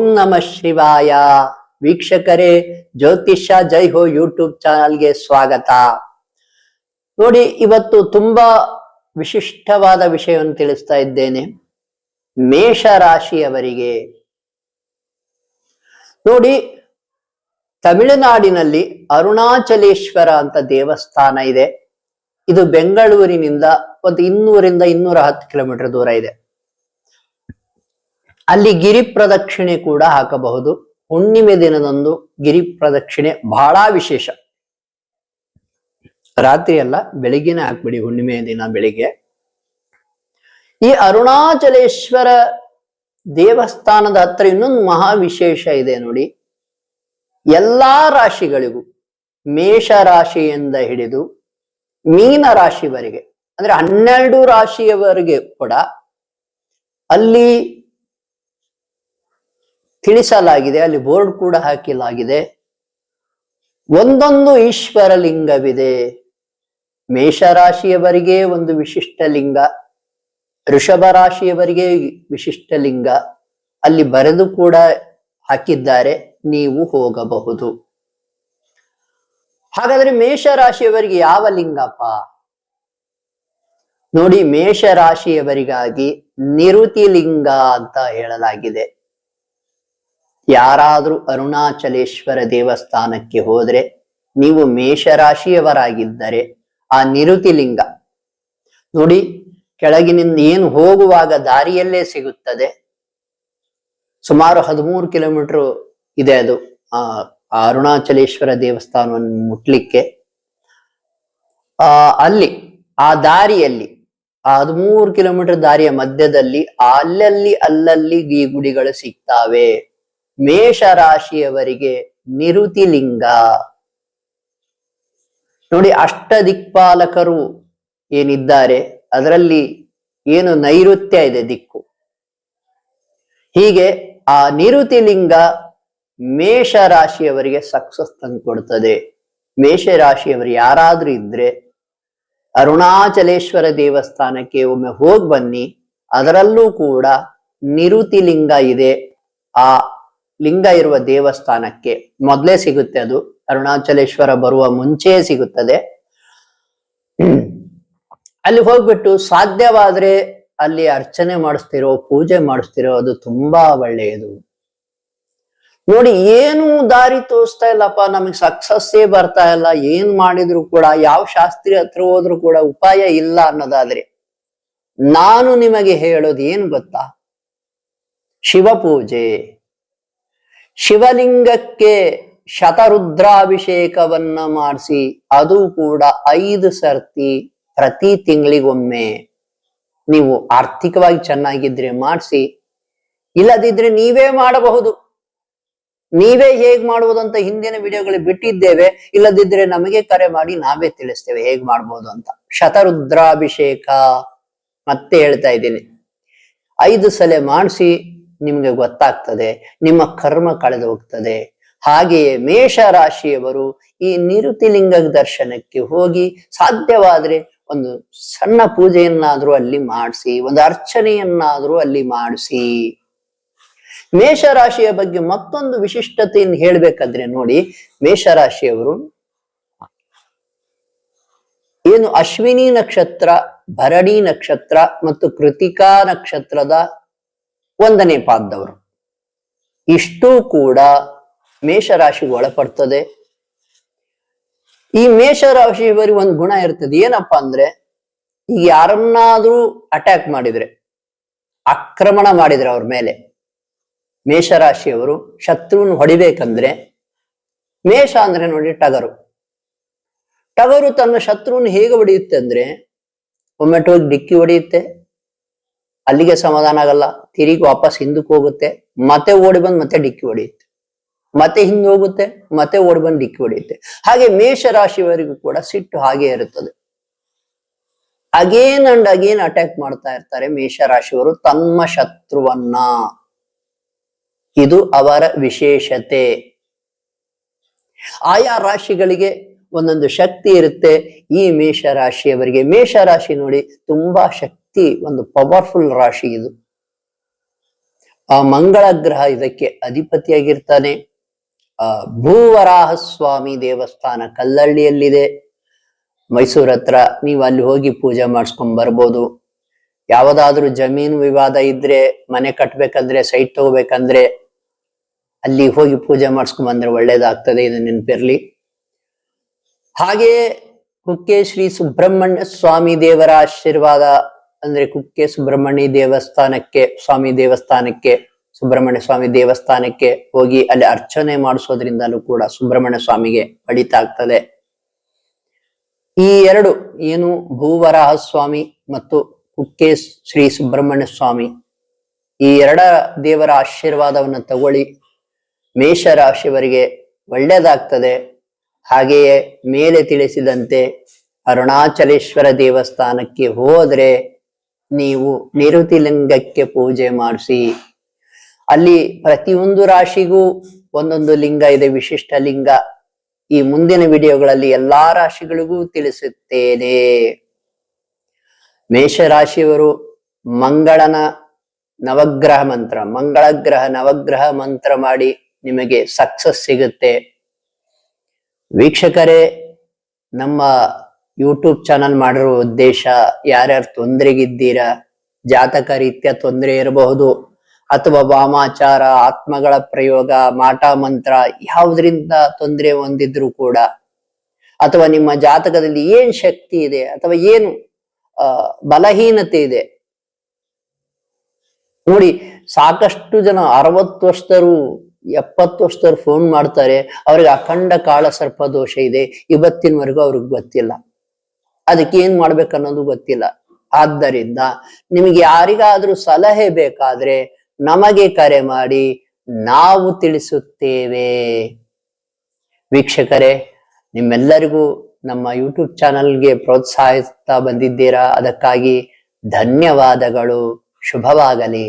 ಓಂ ನಮ ಶಿವಾಯ. ವೀಕ್ಷಕರೇ, ಜ್ಯೋತಿಷ ಜೈ ಹೋ ಯೂಟ್ಯೂಬ್ ಚಾನಲ್ಗೆ ಸ್ವಾಗತ. ನೋಡಿ, ಇವತ್ತು ತುಂಬಾ ವಿಶಿಷ್ಟವಾದ ವಿಷಯವನ್ನು ತಿಳಿಸ್ತಾ ಇದ್ದೇನೆ. ಮೇಷ ರಾಶಿಯವರಿಗೆ ನೋಡಿ, ತಮಿಳುನಾಡಿನಲ್ಲಿ ಅರುಣಾಚಲೇಶ್ವರ ಅಂತ ದೇವಸ್ಥಾನ ಇದೆ. ಇದು ಬೆಂಗಳೂರಿನಿಂದ ಒಂದು ಇನ್ನೂರಿಂದ ಇನ್ನೂರ ಹತ್ತು ಕಿಲೋಮೀಟರ್ ದೂರ ಇದೆ. ಅಲ್ಲಿ ಗಿರಿ ಪ್ರದಕ್ಷಿಣೆ ಕೂಡ ಹಾಕಬಹುದು. ಹುಣ್ಣಿಮೆ ದಿನದಂದು ಗಿರಿ ಪ್ರದಕ್ಷಿಣೆ ಬಹಳ ವಿಶೇಷ. ರಾತ್ರಿ ಅಲ್ಲ, ಬೆಳಿಗ್ಗೆನೆ ಹಾಕ್ಬಿಡಿ ಹುಣ್ಣಿಮೆ ದಿನ ಬೆಳಿಗ್ಗೆ. ಈ ಅರುಣಾಚಲೇಶ್ವರ ದೇವಸ್ಥಾನದ ಹತ್ರ ಇನ್ನೊಂದು ಮಹಾ ವಿಶೇಷ ಇದೆ ನೋಡಿ. ಎಲ್ಲಾ ರಾಶಿಗಳಿಗೂ ಮೇಷ ರಾಶಿಯಿಂದ ಹಿಡಿದು ಮೀನ ರಾಶಿವರೆಗೆ, ಅಂದ್ರೆ ಹನ್ನೆರಡು ರಾಶಿಯವರೆಗೆ ಕೂಡ ಅಲ್ಲಿ ತಿಳಿಸಲಾಗಿದೆ, ಅಲ್ಲಿ ಬೋರ್ಡ್ ಕೂಡ ಹಾಕಿಲಾಗಿದೆ. ಒಂದೊಂದು ಈಶ್ವರ ಲಿಂಗವಿದೆ. ಮೇಷರಾಶಿಯವರಿಗೆ ಒಂದು ವಿಶಿಷ್ಟ ಲಿಂಗ ಋಷಭ ರಾಶಿಯವರಿಗೆ ವಿಶಿಷ್ಟ ಲಿಂಗ. ಅಲ್ಲಿ ಬರೆದು ಕೂಡ ಹಾಕಿದ್ದಾರೆ, ನೀವು ಹೋಗಬಹುದು. ಹಾಗಾದ್ರೆ ಮೇಷರಾಶಿಯವರಿಗೆ ಯಾವ ಲಿಂಗಪ್ಪ? ನೋಡಿ, ಮೇಷರಾಶಿಯವರಿಗಾಗಿ ನಿರುತಿ ಲಿಂಗ ಅಂತ ಹೇಳಲಾಗಿದೆ. ಯಾರಾದ್ರೂ ಅರುಣಾಚಲೇಶ್ವರ ದೇವಸ್ಥಾನಕ್ಕೆ ಹೋದ್ರೆ ನೀವು ಮೇಷರಾಶಿಯವರಾಗಿದ್ದರೆ ಆ ನಿರುತಿಲಿಂಗ ನೋಡಿ, ಕೆಳಗಿನಿಂದ ಏನು ಹೋಗುವಾಗ ದಾರಿಯಲ್ಲೇ ಸಿಗುತ್ತದೆ. ಸುಮಾರು ಹದಿಮೂರು ಕಿಲೋಮೀಟರ್ ಇದೆ ಅದು ಆ ಅರುಣಾಚಲೇಶ್ವರ ದೇವಸ್ಥಾನವನ್ನು ಮುಟ್ಲಿಕ್ಕೆ. ಆ, ಅಲ್ಲಿ, ಆ ದಾರಿಯಲ್ಲಿ, ಆ ಹದಿಮೂರು ಕಿಲೋಮೀಟರ್ ದಾರಿಯ ಮಧ್ಯದಲ್ಲಿ ಅಲ್ಲಲ್ಲಿ ಅಲ್ಲಲ್ಲಿ ಈ ಗುಡಿಗಳು ಸಿಗ್ತಾವೆ. ಮೇಷ ರಾಶಿಯವರಿಗೆ ನಿರುತಿ ಲಿಂಗ ನೋಡಿ ಅಷ್ಟ ದಿಕ್ಪಾಲಕರು ಏನಿದ್ದಾರೆ, ಅದರಲ್ಲಿ ಏನು ನೈಋತ್ಯ ಇದೆ ದಿಕ್ಕು. ಹೀಗೆ ಆ ನಿರುತಿಲಿಂಗ ಮೇಷ ರಾಶಿಯವರಿಗೆ ಸಕ್ಸಸ್ ತಂದು ಕೊಡ್ತದೆ. ಮೇಷ ರಾಶಿಯವರು ಯಾರಾದ್ರೂ ಇದ್ರೆ ಅರುಣಾಚಲೇಶ್ವರ ದೇವಸ್ಥಾನಕ್ಕೆ ಒಮ್ಮೆ ಹೋಗಿ ಬನ್ನಿ, ಅದರಲ್ಲೂ ಕೂಡ ನಿರುತಿಲಿಂಗ ಇದೆ. ಆ ಲಿಂಗ ಇರುವ ದೇವಸ್ಥಾನಕ್ಕೆ ಮೊದಲೇ ಸಿಗುತ್ತೆ ಅದು. ಅರುಣಾಚಲೇಶ್ವರ ಬರುವ ಮುಂಚೆಯೇ ಸಿಗುತ್ತದೆ. ಅಲ್ಲಿ ಹೋಗ್ಬಿಟ್ಟು ಸಾಧ್ಯವಾದ್ರೆ ಅಲ್ಲಿ ಅರ್ಚನೆ ಮಾಡಿಸ್ತಿರೋ, ಪೂಜೆ ಮಾಡಿಸ್ತಿರೋ ಅದು ತುಂಬಾ ಒಳ್ಳೆಯದು. ನೋಡಿ, ಏನು ದಾರಿ ತೋರಿಸ್ತಾ ಇಲ್ಲಪ್ಪ, ನಮಗೆ ಸಕ್ಸಸ್ಸೇ ಬರ್ತಾ ಇಲ್ಲ, ಏನ್ ಮಾಡಿದ್ರು ಕೂಡ, ಯಾವ ಶಾಸ್ತ್ರಿ ಹತ್ರ ಹೋದ್ರು ಕೂಡ ಉಪಾಯ ಇಲ್ಲ ಅನ್ನೋದಾದ್ರೆ, ನಾನು ನಿಮಗೆ ಹೇಳೋದು ಏನ್ ಗೊತ್ತಾ? ಶಿವಪೂಜೆ ಶಿವಲಿಂಗಕ್ಕೆ ಶತರುದ್ರಾಭಿಷೇಕವನ್ನ ಮಾಡಿಸಿ, ಅದು ಕೂಡ ಐದು ಸರ್ತಿ ಪ್ರತಿ ತಿಂಗಳಿಗೊಮ್ಮೆ ನೀವು ಆರ್ಥಿಕವಾಗಿ ಚೆನ್ನಾಗಿದ್ರೆ ಮಾಡಿಸಿ, ಇಲ್ಲದಿದ್ರೆ ನೀವೇ ಮಾಡಬಹುದು. ನೀವೇ ಹೇಗ್ ಮಾಡುವುದು ಅಂತ ಹಿಂದಿನ ವಿಡಿಯೋಗಳು ಬಿಟ್ಟಿದ್ದೇವೆ, ಇಲ್ಲದಿದ್ರೆ ನಮಗೆ ಕರೆ ಮಾಡಿ ನಾವೇ ತಿಳಿಸ್ತೇವೆ ಹೇಗ್ ಮಾಡ್ಬೋದು ಅಂತ. ಶತರುದ್ರಾಭಿಷೇಕ ಮತ್ತೆ ಹೇಳ್ತಾ ಇದ್ದೀನಿ. ಐದು ಸಲ ಮಾಡಿಸಿ ನಿಮ್ಗೆ ಗೊತ್ತಾಗ್ತದೆ, ನಿಮ್ಮ ಕರ್ಮ ಕಳೆದು ಹೋಗ್ತದೆ. ಹಾಗೆಯೇ ಮೇಷ ರಾಶಿಯವರು ಈ ನಿರುತಿಲಿಂಗ ದರ್ಶನಕ್ಕೆ ಹೋಗಿ ಸಾಧ್ಯವಾದ್ರೆ ಒಂದು ಸಣ್ಣ ಪೂಜೆಯನ್ನಾದ್ರೂ ಅಲ್ಲಿ ಮಾಡಿಸಿ, ಒಂದು ಅರ್ಚನೆಯನ್ನಾದ್ರೂ ಅಲ್ಲಿ ಮಾಡಿಸಿ. ಮೇಷರಾಶಿಯ ಬಗ್ಗೆ ಮತ್ತೊಂದು ವಿಶಿಷ್ಟತೆಯನ್ನು ಹೇಳ್ಬೇಕಾದ್ರೆ ನೋಡಿ, ಮೇಷರಾಶಿಯವರು ಏನು ಅಶ್ವಿನಿ ನಕ್ಷತ್ರ, ಭರಣಿ ನಕ್ಷತ್ರ ಮತ್ತು ಕೃತಿಕಾ ನಕ್ಷತ್ರದ ಒಂದನೇ ಪಾದದವರು. ಇಷ್ಟೂ ಕೂಡ ಮೇಷರಾಶಿಗೆ ಒಳಪಡ್ತದೆ. ಈ ಮೇಷರಾಶಿಯವರಿಗೆ ಒಂದು ಗುಣ ಇರ್ತದೆ. ಏನಪ್ಪಾ ಅಂದ್ರೆ, ಈಗ ಯಾರನ್ನಾದ್ರೂ ಅಟ್ಯಾಕ್ ಮಾಡಿದ್ರೆ, ಆಕ್ರಮಣ ಮಾಡಿದ್ರೆ ಅವ್ರ ಮೇಲೆ, ಮೇಷರಾಶಿಯವರು ಶತ್ರುವನ್ನು ಹೊಡಿಬೇಕಂದ್ರೆ, ಮೇಷ ಅಂದ್ರೆ ನೋಡಿ ಟಗರು. ಟಗರು ತನ್ನ ಶತ್ರುವನ್ನು ಹೇಗೆ ಹೊಡೆಯುತ್ತೆ ಅಂದ್ರೆ, ಒಮ್ಮೆ ಹೋಗಿ ಡಿಕ್ಕಿ ಹೊಡೆಯುತ್ತೆ ಅಲ್ಲಿಗೆ ಸಮಾಧಾನ ಆಗಲ್ಲ. ತಿರುಗಿ ವಾಪಸ್ ಹಿಂದಕ್ಕೆ ಹೋಗುತ್ತೆ. ಮತ್ತೆ ಓಡಿ ಬಂದು ಮತ್ತೆ ಡಿಕ್ಕಿ ಹೊಡೆಯುತ್ತೆ. ಮತ್ತೆ ಹಿಂದೆ ಹೋಗುತ್ತೆ, ಮತ್ತೆ ಓಡಿ ಬಂದು ಡಿಕ್ಕಿ ಹೊಡೆಯುತ್ತೆ. ಹಾಗೆ ಮೇಷ ರಾಶಿಯವರಿಗೂ ಕೂಡ ಸಿಟ್ಟು ಹಾಗೆ ಇರುತ್ತದೆ. ಅಗೇನ್ ಅಂಡ್ ಅಗೇನ್ ಅಟ್ಯಾಕ್ ಮಾಡ್ತಾ ಇರ್ತಾರೆ ಮೇಷ ರಾಶಿಯವರು ತಮ್ಮ ಶತ್ರುವನ್ನ. ಇದು ಅವರ ವಿಶೇಷತೆ. ಆಯಾ ರಾಶಿಗಳಿಗೆ ಒಂದೊಂದು ಶಕ್ತಿ ಇರುತ್ತೆ ಈ ಮೇಷ ರಾಶಿಯವರಿಗೆ ಮೇಷ ರಾಶಿ ನೋಡಿ ತುಂಬಾ ಶಕ್ತಿ ಒಂದು ಪವರ್ಫುಲ್ ರಾಶಿ ಇದು. ಆ ಮಂಗಳ ಗ್ರಹ ಇದಕ್ಕೆ ಅಧಿಪತಿಯಾಗಿರ್ತಾನೆ. ಆ ಭೂವರಾಹ ಸ್ವಾಮಿ ದೇವಸ್ಥಾನ ಕಲ್ಲಳ್ಳಿಯಲ್ಲಿದೆ. ಮೈಸೂರ್ ಹತ್ರ ನೀವು ಅಲ್ಲಿ ಹೋಗಿ ಪೂಜೆ ಮಾಡಿಸ್ಕೊಂಡ್ ಬರ್ಬೋದು. ಯಾವುದಾದ್ರೂ ಜಮೀನು ವಿವಾದ ಇದ್ರೆ, ಮನೆ ಕಟ್ಬೇಕಂದ್ರೆ ಸೈಟ್ ತಗೋಬೇಕಂದ್ರೆ ಅಲ್ಲಿ ಹೋಗಿ ಪೂಜೆ ಮಾಡಿಸ್ಕೊಂಡ್ ಬಂದ್ರೆ ಒಳ್ಳೇದಾಗ್ತದೆ ಇದು ನೆನಪಿರ್ಲಿ. ಹಾಗೆಯೇ ಕುಕ್ಕೆ ಶ್ರೀ ಸುಬ್ರಹ್ಮಣ್ಯ ಸ್ವಾಮಿ ದೇವರ ಆಶೀರ್ವಾದ ಅಂದ್ರೆ ಕುಕ್ಕೆ ಸುಬ್ರಹ್ಮಣ್ಯ ದೇವಸ್ಥಾನಕ್ಕೆ, ಸ್ವಾಮಿ ದೇವಸ್ಥಾನಕ್ಕೆ, ಸುಬ್ರಹ್ಮಣ್ಯ ಸ್ವಾಮಿ ದೇವಸ್ಥಾನಕ್ಕೆ ಹೋಗಿ ಅಲ್ಲಿ ಅರ್ಚನೆ ಮಾಡಿಸೋದ್ರಿಂದಲೂ ಕೂಡ ಸುಬ್ರಹ್ಮಣ್ಯ ಸ್ವಾಮಿಗೆ ಒಳಿತಾಗ್ತದೆ ಈ ಎರಡು, ಏನು ಭೂವರಾಹ ಸ್ವಾಮಿ ಮತ್ತು ಕುಕ್ಕೆ ಶ್ರೀ ಸುಬ್ರಹ್ಮಣ್ಯ ಸ್ವಾಮಿ, ಈ ಎರಡ ದೇವರ ಆಶೀರ್ವಾದವನ್ನು ತಗೊಳ್ಳಿ. ಮೇಷರಾಶಿಯವರಿಗೆ ಒಳ್ಳೇದಾಗ್ತದೆ. ಹಾಗೆಯೇ ಮೇಲೆ ತಿಳಿಸಿದಂತೆ ಅರುಣಾಚಲೇಶ್ವರ ದೇವಸ್ಥಾನಕ್ಕೆ ಹೋದ್ರೆ ನೀವು ನಿರುತಿಲಿಂಗಕ್ಕೆ ಪೂಜೆ ಮಾಡಿಸಿ. ಅಲ್ಲಿ ಪ್ರತಿಯೊಂದು ರಾಶಿಗೂ ಒಂದೊಂದು ಲಿಂಗ ಇದೆ, ವಿಶಿಷ್ಟ ಲಿಂಗ. ಈ ಮುಂದಿನ ವಿಡಿಯೋಗಳಲ್ಲಿ ಎಲ್ಲಾ ರಾಶಿಗಳಿಗೂ ತಿಳಿಸುತ್ತೇನೆ. ಮೇಷರಾಶಿಯವರು ಮಂಗಳನ ನವಗ್ರಹ ಮಂತ್ರ ಮಂಗಳ ಗ್ರಹ ನವಗ್ರಹ ಮಂತ್ರ ಮಾಡಿ ನಿಮಗೆ ಸಕ್ಸಸ್ ಸಿಗುತ್ತೆ. ವೀಕ್ಷಕರೇ, ನಮ್ಮ ಯೂಟ್ಯೂಬ್ ಚಾನಲ್ ಮಾಡಿರೋ ಉದ್ದೇಶ, ಯಾರ್ಯಾರು ತೊಂದರೆಗಿದ್ದೀರಾ, ಜಾತಕ ರೀತಿಯ ತೊಂದರೆ ಇರಬಹುದು, ಅಥವಾ ವಾಮಾಚಾರ, ಆತ್ಮಗಳ ಪ್ರಯೋಗ, ಮಾಟ ಮಂತ್ರ, ಯಾವುದರಿಂದ ತೊಂದರೆ ಹೊಂದಿದ್ರು ಕೂಡ, ಅಥವಾ ನಿಮ್ಮ ಜಾತಕದಲ್ಲಿ ಏನ್ ಶಕ್ತಿ ಇದೆ, ಅಥವಾ ಏನು ಬಲಹೀನತೆ ಇದೆ. ನೋಡಿ, ಸಾಕಷ್ಟು ಜನ ಅರವತ್ತು ವರ್ಷದರು ಎಪ್ಪತ್ತು ವರ್ಷದವ್ರು ಫೋನ್ ಮಾಡ್ತಾರೆ, ಅವ್ರಿಗೆ ಅಖಂಡ ಕಾಳ ಸರ್ಪ ದೋಷ ಇದೆ, ಇವತ್ತಿನವರೆಗೂ ಅವ್ರಿಗೆ ಗೊತ್ತಿಲ್ಲ. ಅದಕ್ಕೆ ಏನ್ ಮಾಡ್ಬೇಕನ್ನೋದು ಗೊತ್ತಿಲ್ಲ. ಆದ್ದರಿಂದ ನಿಮಗೆ ಯಾರಿಗಾದ್ರೂ ಸಲಹೆ ಬೇಕಾದ್ರೆ ನಮಗೆ ಕರೆ ಮಾಡಿ ನಾವು ತಿಳಿಸುತ್ತೇವೆ. ವೀಕ್ಷಕರೇ, ನಿಮ್ಮೆಲ್ಲರಿಗೂ ನಮ್ಮ ಯೂಟ್ಯೂಬ್ ಚಾನಲ್ಗೆ ಪ್ರೋತ್ಸಾಹಿಸ್ತಾ ಬಂದಿದ್ದೀರಾ? ಅದಕ್ಕಾಗಿ ಧನ್ಯವಾದಗಳು. ಶುಭವಾಗಲಿ.